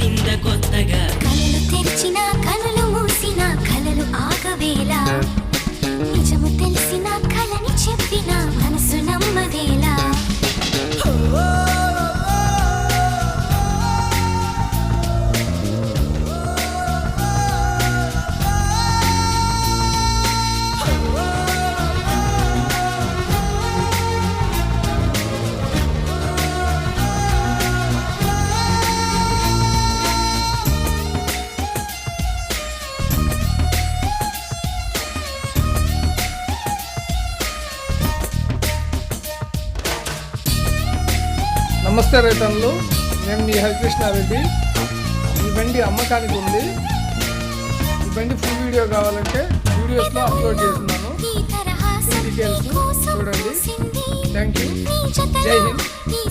తెలిసింద కొత్తగా నమస్తే రైతన్లు. నేను మీ హరికృష్ణారెడ్డి ఈ బండి అమ్మకానికి ఉంది. ఈ బండి ఫుల్ వీడియో కావాలంటే వీడియోస్లో అప్లోడ్ చేస్తున్నాను. డీటెయిల్స్ చూడండి. థ్యాంక్ యూ జై హింద్